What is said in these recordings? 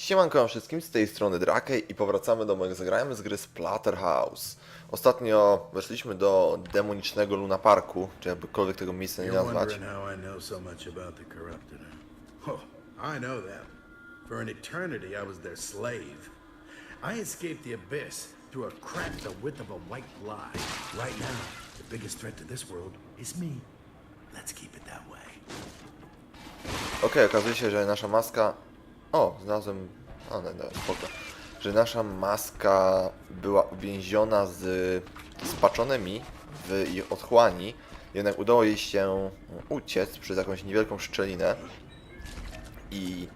Siemanko wszystkim, z tej strony Drakej i powracamy do mojego zagrajmy z gry Splatterhouse. Ostatnio weszliśmy do demonicznego Luna Parku, czy jakbykolwiek tego miejsca nie nazwać. Oh, I know them. For an eternity, I was their slave. I escaped the abyss through a crack the width of a white lie. Right now, the biggest threat to this world is me. Let's keep it that way. Okej, okazuje się, że nasza maska... O, znalazłem... O, no, no, spoko. Że nasza maska była uwięziona z spaczonymi w ich otchłani, jednak udało jej się uciec przez jakąś niewielką szczelinę i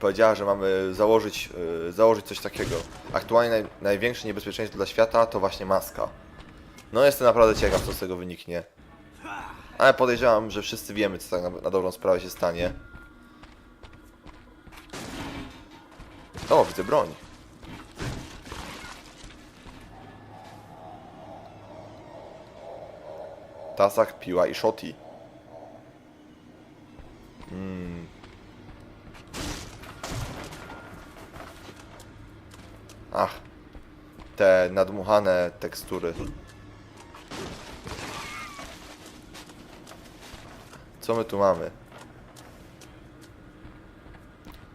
powiedziała, że mamy założyć, yy, założyć coś takiego. Aktualnie naj, największe niebezpieczeństwo dla świata to właśnie maska. No jestem naprawdę ciekaw, co z tego wyniknie. Ale podejrzewam, że wszyscy wiemy, co tak na, na dobrą sprawę się stanie. O, widzę broń. Tasak, piła i shoti. Mm. Ach, te nadmuchane tekstury. Co my tu mamy?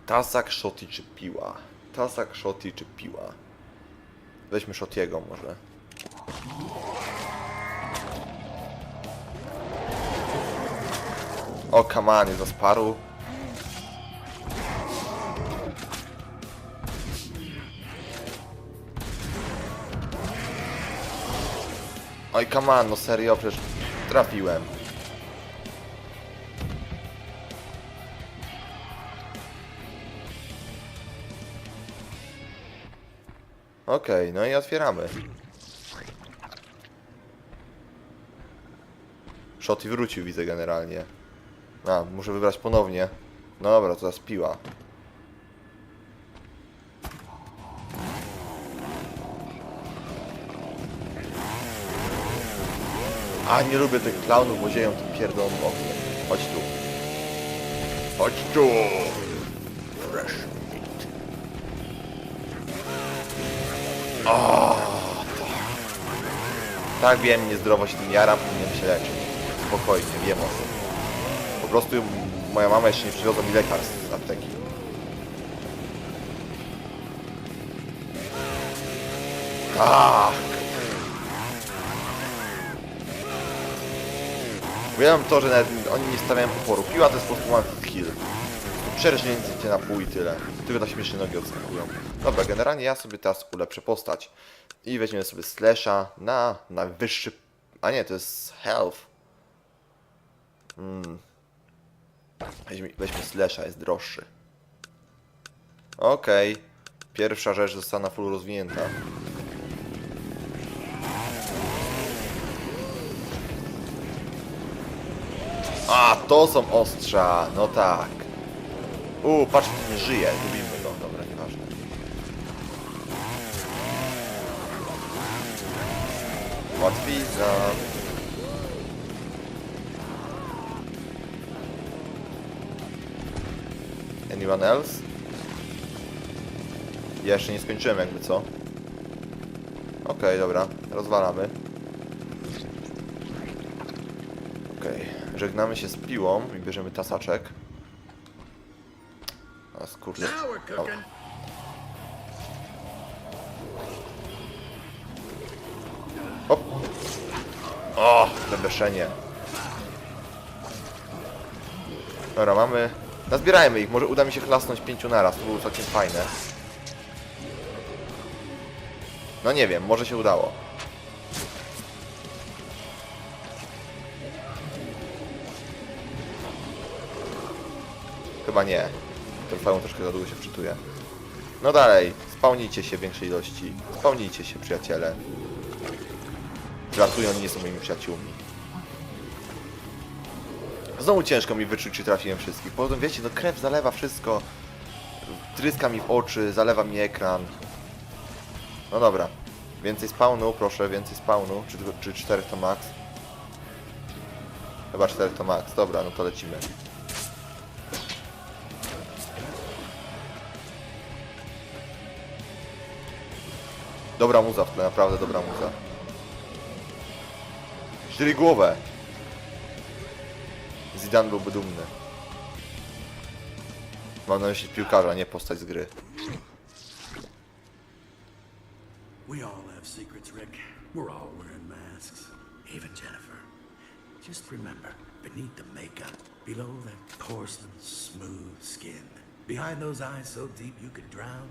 Tasak, Shoti czy piła? Tasak, Shoti czy piła? Weźmy Shotiego może. O, kaman, jest paru. Oj, kaman, no serio, przecież trafiłem. Okej, no i otwieramy. Shotty wrócił, widzę generalnie. A, muszę wybrać ponownie. No dobra, to teraz piła. A, nie lubię tych klaunów, bo zieją tym pierdolonym ogniem. Chodź tu. Chodź tu! Fresh Tak wiem, niezdrowo się tym jaram, powinienem się leczyć. Spokojnie, wiem o tym. Po prostu moja mama jeszcze nie przywiozła mi lekarstw z apteki. Tak! Wiem to, że nawet oni nie stawiają oporu. Piła to jest po prostu one hit kill. Przerżnięcie na pół i tyle. Tylko tak śmiesznie nogi odskakują. Dobra, generalnie ja sobie teraz ulepszę postać. I weźmiemy sobie slasha na najwyższy... A nie, to jest health. Hmm. Weźmy, weźmy slasha, jest droższy. Okej. Pierwsza rzecz została na full rozwinięta. A, to są ostrza, no tak. U, patrz, żyje, lubimy go, dobra, nieważne. Łatwizna. Anyone else? Ja jeszcze nie skończyłem jakby co. Okej, dobra, rozwalamy. Okej, żegnamy się z piłą i bierzemy tasaczek. A skurde. Now we're cooking. Hop. O, zawieszenie. Dobra, mamy... Nazbierajmy ich, może uda mi się klasnąć pięciu naraz, to było całkiem fajne. No nie wiem, może się udało. Chyba nie. Ten fajną troszkę za długo się wczytuje. No dalej, spełnijcie się w większej ilości. Spełnijcie się, przyjaciele. Żartują, oni nie są moimi przyjaciółmi. Znowu ciężko mi wyczuć, czy trafiłem wszystkich. Potem wiecie, no krew zalewa wszystko. Tryska mi w oczy, zalewa mi ekran. No dobra. Więcej spawnu, proszę, więcej spawnu. Czy, czy 4 to max? Chyba 4 to max. Dobra, no to lecimy. Dobra muza w tle, naprawdę dobra muza. Źli głowę. Zidane byłby dumny. Mam na myśli piłkarza, nie postać z gry. We all have secrets, Rick. We're all wearing masks. Even Jennifer. Just remember, beneath the makeup, below that porcelain smooth skin, behind those eyes so deep you could drown,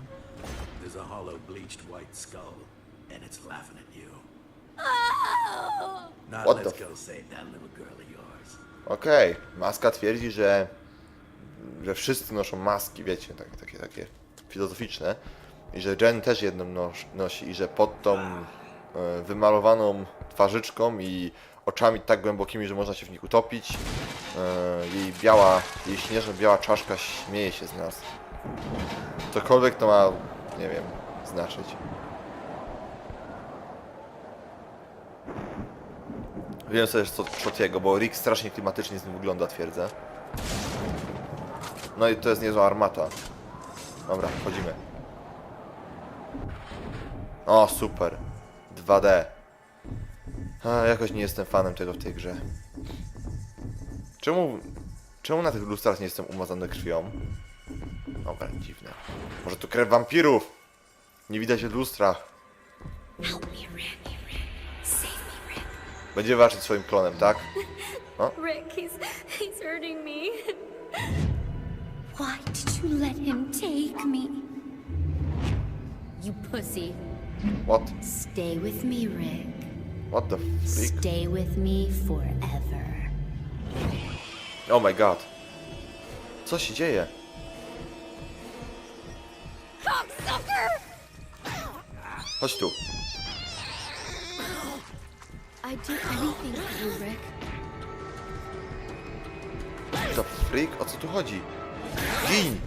there's a hollow bleached white skull, and it's laughing at you. Now What the let's f- go save that little girl of yours. Okej, Maska twierdzi, że, że wszyscy noszą maski, wiecie, tak, takie, takie filozoficzne. I że Jen też jedną nos, nosi i że pod tą e, wymalowaną twarzyczką i oczami tak głębokimi, że można się w nich utopić, jej biała, jej śnieżno-biała czaszka śmieje się z nas. Cokolwiek to ma, nie wiem, znaczyć. Wiem sobie co Shottiego, bo Rick strasznie klimatycznie z nim wygląda, twierdzę. No i to jest niezła armata. Dobra, wchodzimy. O, super. 2D. A, jakoś nie jestem fanem tego w tej grze. Czemu... Czemu na tych lustrach nie jestem umazany krwią? Dobra, dziwne. Może to krew wampirów? Nie widać me, Rick. Będzie walczyć swoim klonem, tak? Rick, he's he's hurting me. Why did you let him take me? You pussy. What? Stay with me, Rick. What the freak? Stay with me forever. Oh my god. Co się dzieje? Chodź tu. To freak? O co tu chodzi? Gin!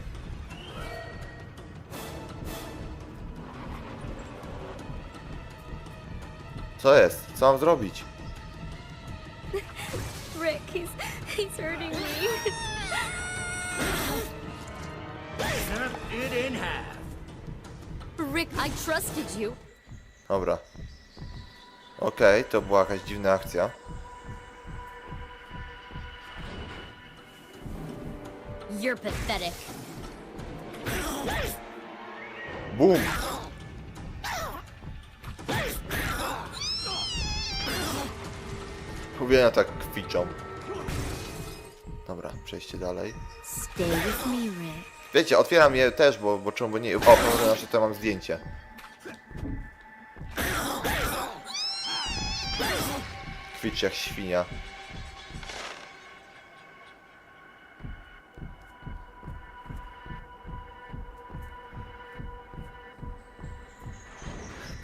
Co jest? Co mam zrobić? Rick, he's he's hurting me. Snap it in half. Rick, I trusted you. Dobra. Okej, to była jakaś dziwna akcja. You're pathetic. Bum! Uwielbiam tak kwiczą. Dobra, przejście dalej. Wiecie, otwieram je też, bo, bo czemu by nie... O, powiem, że to mam zdjęcie. Kwicz jak świnia.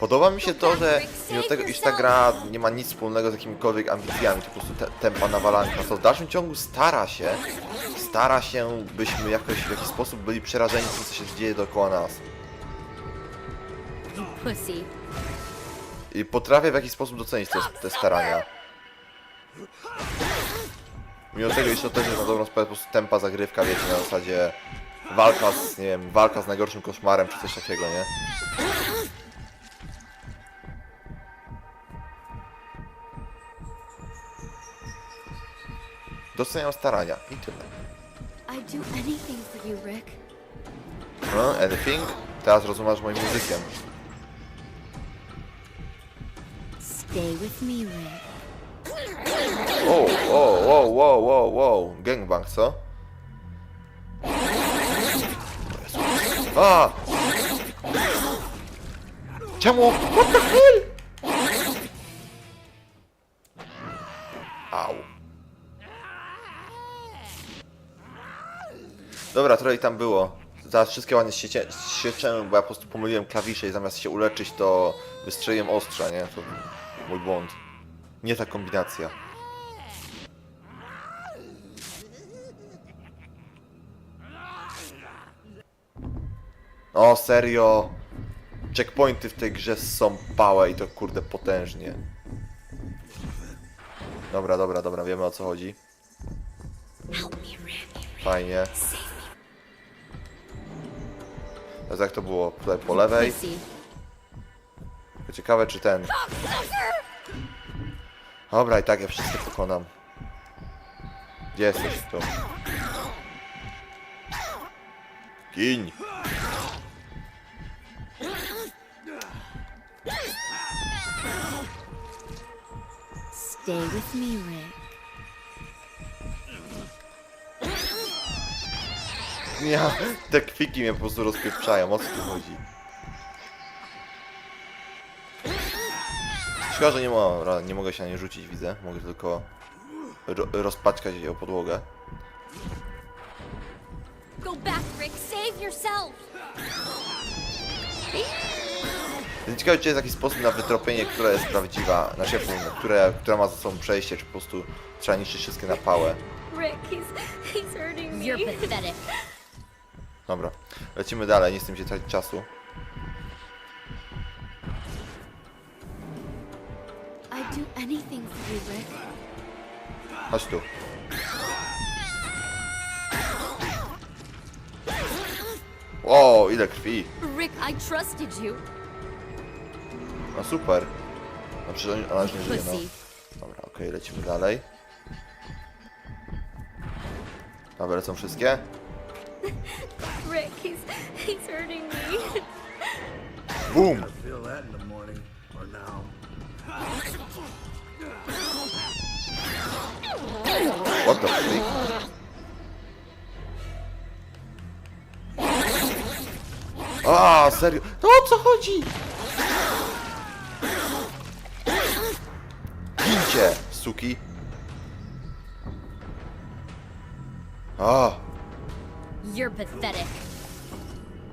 Podoba mi się to, że mimo tego, iż ta gra nie ma nic wspólnego z jakimikolwiek ambicjami, to po prostu te, tempa nawalanka, to w dalszym ciągu stara się, stara się, byśmy jakoś w jakiś sposób byli przerażeni tym, co się dzieje dookoła nas. I potrafię w jakiś sposób docenić te, te starania. Mimo tego, iż to też jest na dobrą sprawę po prostu tempa zagrywka, wiecie, na zasadzie walka z, nie wiem, walka z najgorszym koszmarem, czy coś takiego, nie? Doceniam starania i tyle. No, anything? Teraz rozumiesz moim językiem. Stay with me, Rick. O, o, o, gangbang, co? A! Czemu? What the hell? Dobra, trochę tam było. Zaraz wszystkie ładnie siecie- sieczemy, bo ja po prostu pomyliłem klawisze i zamiast się uleczyć, to wystrzeliłem ostrza, nie? To mój błąd. Nie ta kombinacja. O, serio? Checkpointy w tej grze są pałe i to kurde potężnie. Dobra, dobra, dobra, wiemy o co chodzi. Fajnie. Teraz jak to było? Tutaj po lewej. ciekawe czy ten... Dobra, i tak ja wszystko pokonam. Gdzie jesteś tu? Gin! Stay with me, Rick. Ja, te kwiki mnie po prostu rozpieprzają, o co tu chodzi? Szkoda, że nie, mo nie mogę się na nie rzucić, widzę. Mogę tylko ro rozpaczkać jej o podłogę. Go back, Rick. Save yourself. Jestem ciekawy, czy jest jakiś sposób na wytropienie, która jest prawdziwa, znaczy, które, która ma za sobą przejście, czy po prostu trzeba niszczyć wszystkie na pałę. Rick, he's he's hurting me. You're pathetic. Dobra, lecimy dalej, nie chcę się tracić czasu. I'd do anything for you, Rick. Chodź tu. O, ile krwi. Rick, I trusted you. No super. No przecież on- ona już nie żyje, no. Pussy. Dobra, okej, lecimy dalej. Dobra, lecą wszystkie? Now. What the? A, serio? To o co chodzi? Gincie, suki. A, You're pathetic.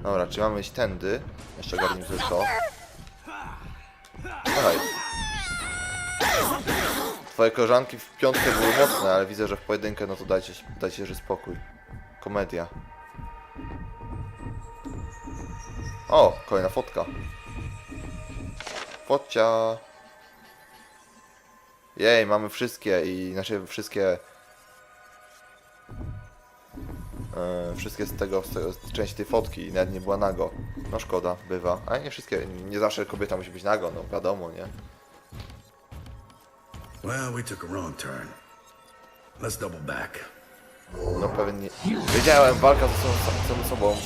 Dobra, czy mamy iść tędy? Jeszcze ogarnijmy sobie to. Dawaj. Twoje koleżanki w piątkę były mocne, ale widzę, że w pojedynkę, no to dajcie, dajcie że spokój. Komedia. O, kolejna fotka. Focia. Jej, mamy wszystkie i znaczy wszystkie e, wszystkie z tego, z tego z części tej fotki i nawet nie była nago. No szkoda, bywa. Ale nie wszystkie, nie zawsze kobieta musi być nago, no wiadomo, nie? Well, we took a wrong turn. Let's double back. No pewnie nie. Wiedziałem, walka ze sobą, samym sobą.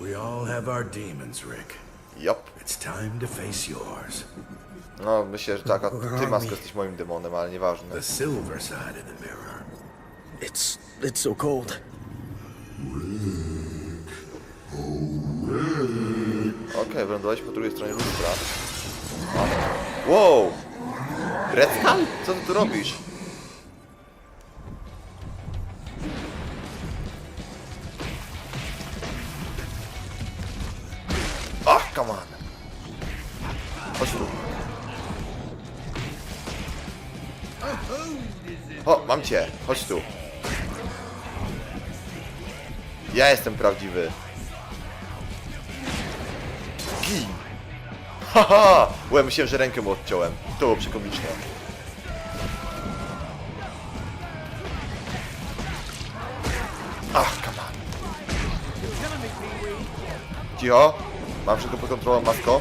We all have our demons, Rick. Jop. It's time to face yours. No myślę, że tak, a ty Masko jesteś moim demonem, ale nieważne. The silver side of the mirror. It's it's so cold. Okej, wylądowałeś po drugiej stronie lustra. Wow! Red Skull? Co ty tu robisz? Chodź tu. Ja jestem prawdziwy. Gin! Haha! Bo ja myślałem, że rękę mu odciąłem. To było przekomiczne. Ach, come on. Cicho. Mam wszystko pod kontrolą, masko.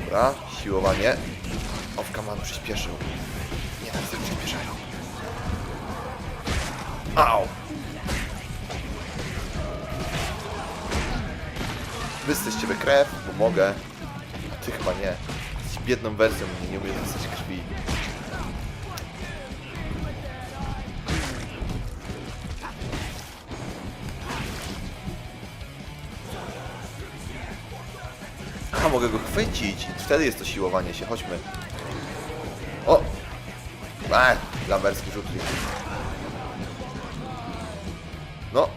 Dobra, siłowanie. Command przyspieszył. Nie, tak sobie przyspieszają. Au! Wystać z ciebie krew, bo mogę. A ty chyba nie. Jesteś biedną wersją mnie, nie umiesz wystać krwi. A, mogę go chwycić. Wtedy jest to siłowanie się. Chodźmy. O! Eee, lamberski rzut. No,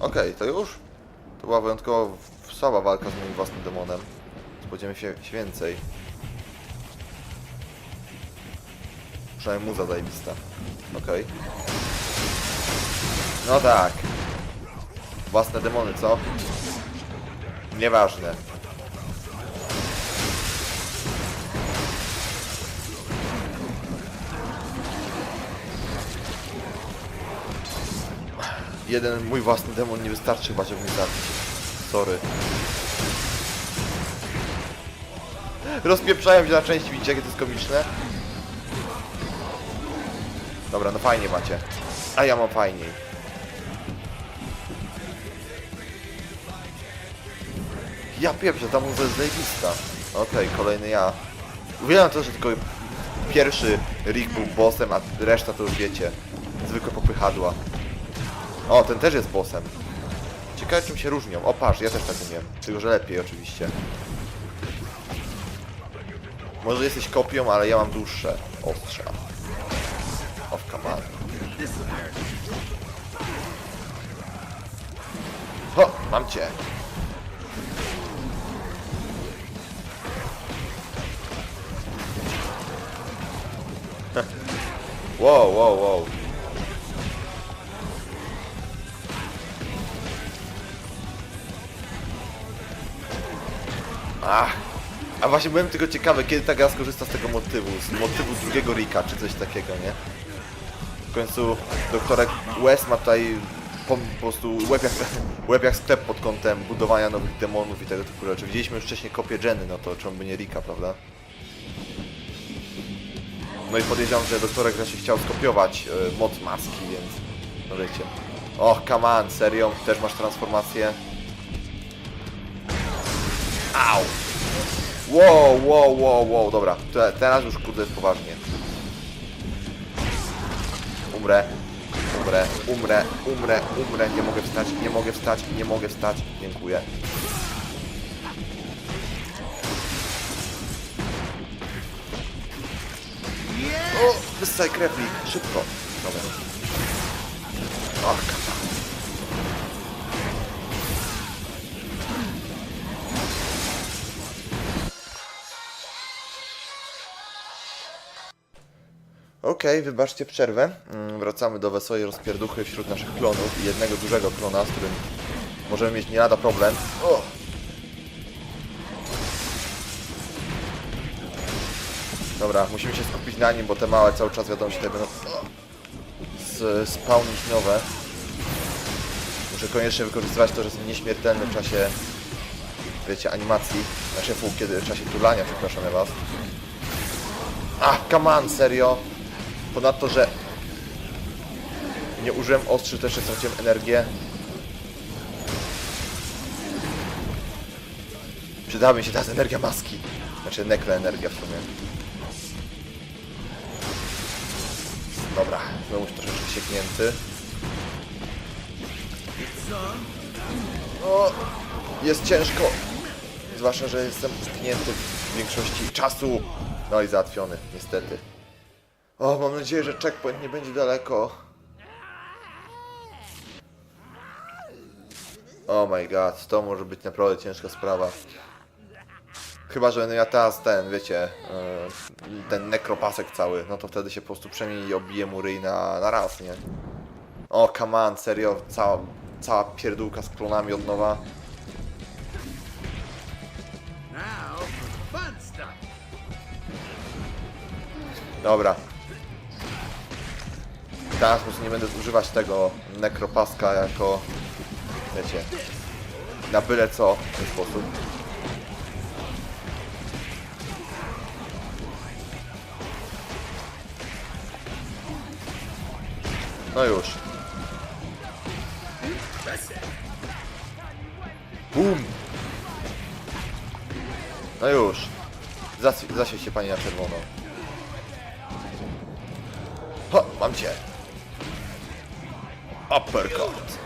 Okej, to już? To była wyjątkowo słaba walka z moim własnym demonem. Spodziewamy się, więcej. Przynajmniej muza zajebista. Okej. No tak. Własne demony, co? Nieważne. Jeden mój własny demon nie wystarczy chyba, żeby mnie zabić. Sorry. Rozpieprzają się na części, widzicie jakie to jest komiczne? Dobra, no fajnie macie. A ja mam fajniej. Ja pieprzę, ta muza jest zajebista. Okej, kolejny ja. Uwielbiam to, że tylko pierwszy Rick był bossem, a reszta to już wiecie. Zwykłe popychadła. O, ten też jest bossem. Ciekawe czym się różnią. O patrz, ja też tak umiem. Tylko, że lepiej oczywiście. Może jesteś kopią, ale ja mam dłuższe ostrza. Of come on. Ho, mam cię. Wow, wow, wow. Ach. A właśnie byłem tylko ciekawy, kiedy ta gra skorzysta z tego motywu, z motywu drugiego Rika, czy coś takiego, nie? W końcu doktorek West ma tutaj po, po prostu łeb jak, łeb jak sklep pod kątem budowania nowych demonów i tego typu rzeczy. Widzieliśmy już wcześniej kopię Jenny, no to czemu by nie Rika, prawda? No i podejrzewam, że doktorek raczej chciał skopiować e, moc maski, więc no wiecie. Och, come on, serio? Też masz transformację? Au! Wow, wow, wow, wow, dobra. Te, teraz już kurde jest poważnie. Umrę. Umrę, umrę, umrę, umrę. Nie mogę wstać, nie mogę wstać, nie mogę wstać. Dziękuję. O, wyssaj krewnik, szybko. Dobra. Och, Okej, wybaczcie przerwę. Mm, Wracamy do wesołej rozpierduchy wśród naszych klonów i jednego dużego klona, z którym możemy mieć nie lada problem. O! Dobra, musimy się skupić na nim, bo te małe cały czas wiadomo się tutaj będą spawnić nowe. Muszę koniecznie wykorzystywać to, że jestem nieśmiertelny w czasie, wiecie, animacji. Znaczy, kiedy w czasie tulania, przepraszam was. Ach, come on, serio. Ponadto, że nie użyłem ostrzy, też straciłem energię. Przydałaby mi się teraz energia maski. Znaczy nekroenergia w sumie. Dobra, znowu troszeczkę sieknięty. O, jest ciężko. Zwłaszcza, że jestem stknięty w większości czasu. No i załatwiony, niestety. O, mam nadzieję, że checkpoint nie będzie daleko. Oh my god, to może być naprawdę ciężka sprawa. Chyba, że ja teraz ten, wiecie, e, ten nekropasek cały, no to wtedy się po prostu przemieni i obije mu ryj na, na raz, nie? O, come on, serio, cała, cała pierdółka z klonami od nowa. Dobra. Teraz po prostu nie będę używać tego nekropaska jako, wiecie, na byle co w ten sposób. No już. Bum! No już. Zaświeć się pani na czerwono. Ho, mam cię. Uppercut.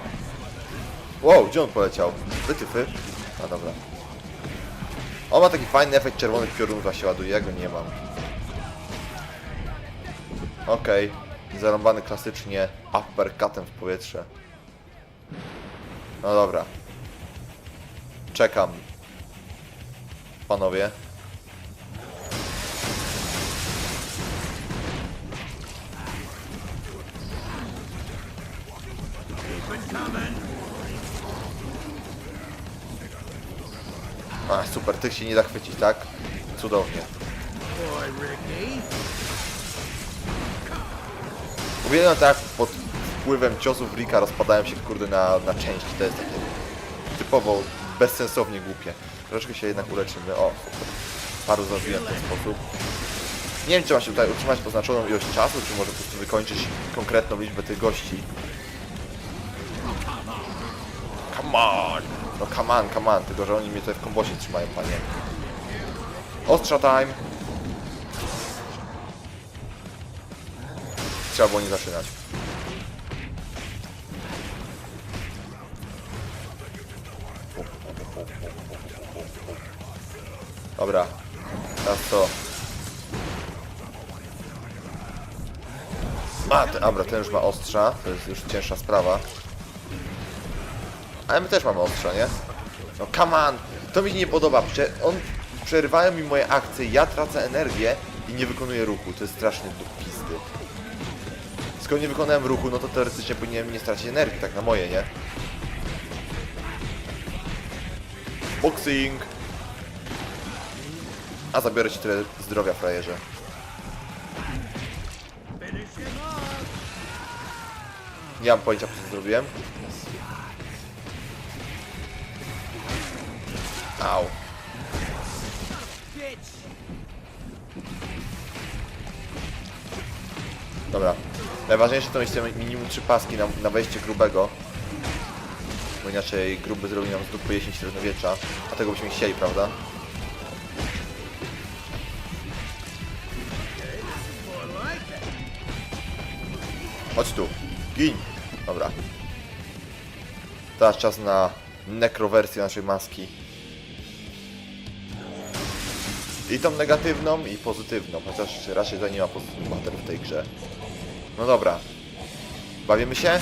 Wow, gdzie on poleciał? Wytyfy. A dobra. On ma taki fajny efekt czerwonych piorunów, a się ładuje, ja go nie mam. Okej. Zarąbany klasycznie uppercutem w powietrze. No dobra. Czekam. Panowie. A, super, tych się nie da chwycić, tak? Cudownie. Uwielbiam tak pod wpływem ciosów Rika rozpadają się kurde na, na części. To jest takie typowo bezsensownie głupie. Troszeczkę się jednak uleczymy. O. Paru zabiłem w ten sposób. Nie wiem, czy ma się tutaj utrzymać oznaczoną ilość czasu, czy może po prostu wykończyć konkretną liczbę tych gości. Come on! No come on, come on, tylko że oni mnie tutaj w kombosie trzymają, panie. Ostrza time! Trzeba było nie zaczynać. Dobra. Teraz co? A, ten, dobra, ten już ma ostrza. To jest już cięższa sprawa. Ale my też mamy ostrza, nie? No come on! To mi się nie podoba. Prze on przerywają mi moje akcje, ja tracę energię i nie wykonuję ruchu. To jest strasznie dupisty. Skoro nie wykonałem ruchu, no to teoretycznie powinienem nie stracić energii, tak na moje, nie? Boxing! A zabiorę ci tyle zdrowia, frajerze. Nie mam pojęcia, po co zrobiłem. Au. Dobra. Najważniejsze to mieć minimum trzy paski na, na wejście grubego. Bo inaczej gruby zrobi nam z dupy jesień średniowiecza. A tego byśmy chcieli, prawda? Chodź tu. Gin. Dobra. Teraz czas na nekrowersję naszej maski. I tą negatywną, i pozytywną. Chociaż raczej to nie ma pozytywnych bohaterów w tej grze. No dobra. Bawimy się?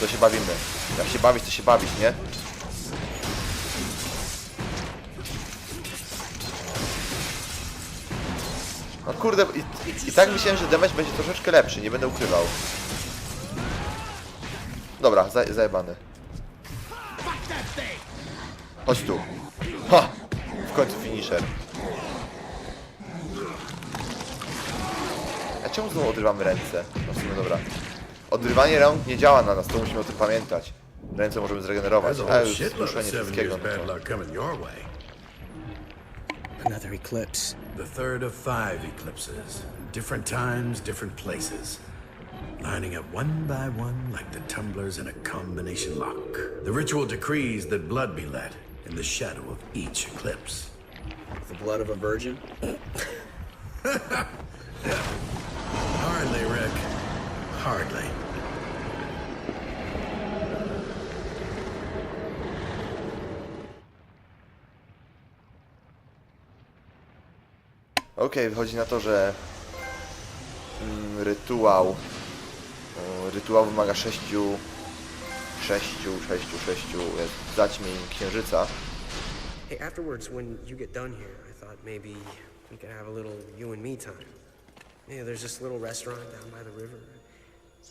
To się bawimy. Jak się bawić, to się bawić, nie? No kurde, i, i, tak myślałem, że damage będzie troszeczkę lepszy, nie będę ukrywał. Dobra, za, zajebany. Chodź tu. Ha! Końcu finisher. A czemu znowu odrywamy ręce? No w sumie dobra. Odrywanie rąk nie działa na nas, to musimy o tym pamiętać. Ręce możemy zregenerować, a już seven wszystkiego. No bad to... luck coming your way. Another eclipse. The third of five eclipses. Different times, different places. Lining up one by one like the tumblers in a combination lock. The ritual decrees that blood be let in the shadow of each eclipse. The blood of a virgin? Hardly, Rick. Hardly. Okej, wychodzi na to, że mm, rytuał o, rytuał wymaga sześciu sześciu, sześciu, sześciu jest zaćmień księżyca. Hey, afterwards, when you get done here, I thought maybe we could have a little you and me time. Yeah, there's this little restaurant down by the river.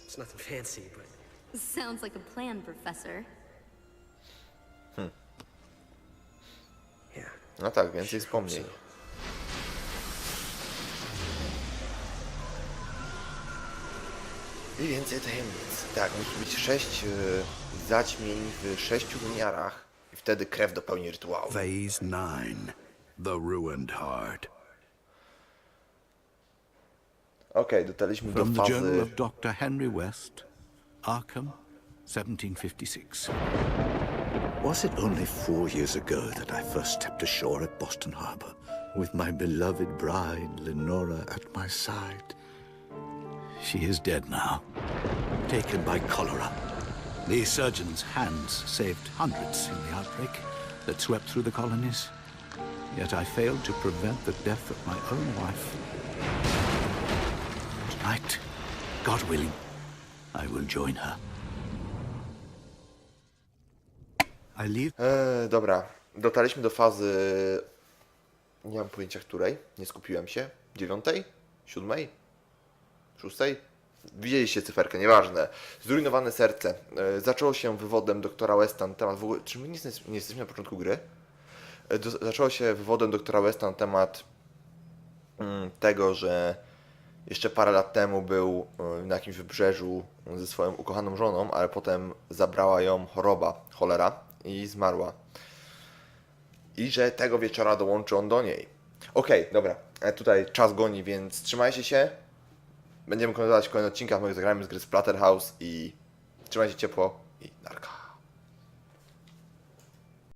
It's nothing fancy, but Sounds like a plan, Professor. Hmm. Yeah. No tak, więcej wspomnień. I więcej tajemnic. Tak, musi być sześć y, zaćmień w sześciu wymiarach i wtedy krew dopełni rytuału. Phase 9. The Ruined Heart. Okej, dotarliśmy do From the Journal fazy... of Dr. Henry West, Arkham, 1756. Was it only four years ago that I first stepped ashore at Boston Harbor with my beloved bride, Lenora, at my side? She is dead now, taken by cholera. The surgeon's hands saved hundreds in the outbreak that swept through the colonies. Yet I failed to prevent the death of my own wife. Tonight, God willing, I will join her. I leave Eee, dobra, dotarliśmy do fazy... Nie mam pojęcia której, nie skupiłem się. Dziewiątej? Siódmej? Szóstej? Widzieliście cyferkę, nieważne. Zrujnowane serce. E, zaczęło się wywodem doktora Westa na temat w ogóle... Czy my nie, nie jesteśmy na początku gry? E, zaczęło się wywodem doktora Westa na temat mm, tego, że jeszcze parę lat temu był y, na jakimś wybrzeżu ze swoją ukochaną żoną, ale potem zabrała ją choroba, cholera i zmarła. I że tego wieczora dołączy on do niej. Okej, dobra, e, tutaj czas goni, więc trzymajcie się. Będziemy kontynuować kolejne odcinki, w moich z gry Splatterhouse i trzymajcie ciepło i narka.